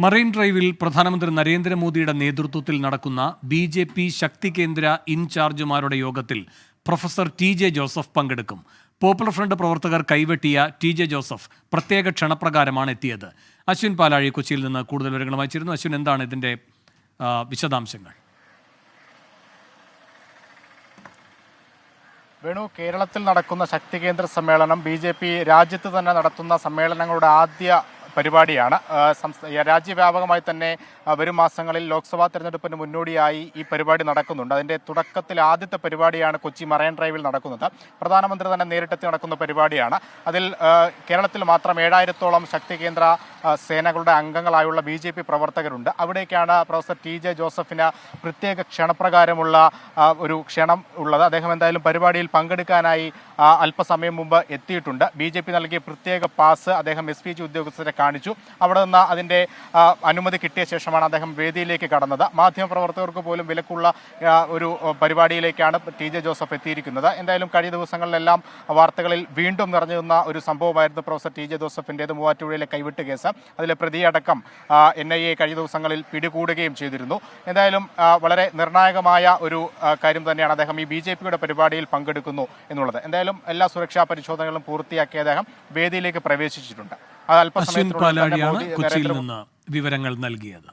Marine ഡ്രൈവിൽ പ്രധാനമന്ത്രി നരേന്ദ്രമോദിയുടെ നേതൃത്വത്തിൽ നടക്കുന്ന ബി ജെ പി ശക്തി കേന്ദ്ര ഇൻചാർജുമാരുടെ യോഗത്തിൽ പ്രൊഫസർ ടി ജെ ജോസഫ് പങ്കെടുക്കും. പോപ്പുലർ ഫ്രണ്ട് പ്രവർത്തകർ കൈവെട്ടിയ ടി ജെ ജോസഫ് പ്രത്യേക ക്ഷണപ്രകാരമാണ് എത്തിയത്. അശ്വിൻ പാലാഴി കൊച്ചിയിൽ നിന്ന് കൂടുതൽ വിവരങ്ങളുമായി ചേരുന്നു അശ്വിൻ എന്താണ് ഇതിന്റെ വിശദാംശങ്ങൾ? വേണു കേരളത്തിൽ നടക്കുന്ന ശക്തി കേന്ദ്ര സമ്മേളനം ബി ജെ പി രാജ്യത്ത് തന്നെ നടത്തുന്ന സമ്മേളനങ്ങളുടെ ആദ്യ പരിപാടിയാണ്. രാജ്യവ്യാപകമായി തന്നെ വരും മാസങ്ങളിൽ ലോക്സഭാ തെരഞ്ഞെടുപ്പിന് മുന്നോടിയായി ഈ പരിപാടി നടക്കുന്നുണ്ട്. അതിന്റെ തുടക്കത്തിൽ ആദ്യത്തെ പരിപാടിയാണ് കൊച്ചി മറൈൻ ഡ്രൈവിൽ നടക്കുന്നത്. പ്രധാനമന്ത്രി തന്നെ നേരിട്ടെത്തി നടക്കുന്ന പരിപാടിയാണ്. അതിൽ കേരളത്തിൽ മാത്രം ഏഴായിരത്തോളം ശക്തി കേന്ദ്ര സേനകളുടെ അംഗങ്ങളായുള്ള ബി ജെ പി പ്രവർത്തകരുണ്ട്. അവിടേക്കാണ് പ്രൊഫസർ ടി ജെ ജോസഫിന് പ്രത്യേക ക്ഷണപ്രകാരമുള്ള ഒരു ക്ഷണം ഉള്ളത്. അദ്ദേഹം എന്തായാലും പരിപാടിയിൽ പങ്കെടുക്കാനായി അല്പസമയം മുമ്പ് എത്തിയിട്ടുണ്ട്. ബി ജെ പി നൽകിയ പ്രത്യേക പാസ് അദ്ദേഹം എസ് പി ജി ഉദ്യോഗസ്ഥരെ കാണിച്ചു. അവിടെ നിന്ന് അതിന്റെ അനുമതി കിട്ടിയ ശേഷമാണ് അദ്ദേഹം വേദിയിലേക്ക് കടന്നത്. മാധ്യമപ്രവർത്തകർക്ക് പോലും വിലക്കുള്ള ഒരു പരിപാടിയിലേക്കാണ് ടി ജെ ജോസഫ് എത്തിയിരിക്കുന്നത്. എന്തായാലും കഴിഞ്ഞ ദിവസങ്ങളിലെല്ലാം വാർത്തകളിൽ വീണ്ടും നിറഞ്ഞു നിന്ന ഒരു സംഭവമായിരുന്നു പ്രൊഫസർ ടി ജെ ജോസഫിന്റേത് മൂവാറ്റുപുഴയിലെ കൈവിട്ട് കേസ്. അതിലെ പ്രതിയടക്കം എൻ ഐ എ കഴിഞ്ഞ ദിവസങ്ങളിൽ പിടികൂടുകയും ചെയ്തിരുന്നു. എന്തായാലും വളരെ നിർണായകമായ ഒരു കാര്യം തന്നെയാണ് അദ്ദേഹം ഈ ബി ജെ പിയുടെ പരിപാടിയിൽ പങ്കെടുക്കുന്നു എന്നുള്ളത്. എന്തായാലും എല്ലാ സുരക്ഷാ പരിശോധനകളും പൂർത്തിയാക്കി അദ്ദേഹം വേദിയിലേക്ക് പ്രവേശിച്ചിട്ടുണ്ട്. അശ്വിൻ പാലാഴിയാണ് കൊച്ചിയിൽ നിന്ന് വിവരങ്ങൾ നൽകിയത്.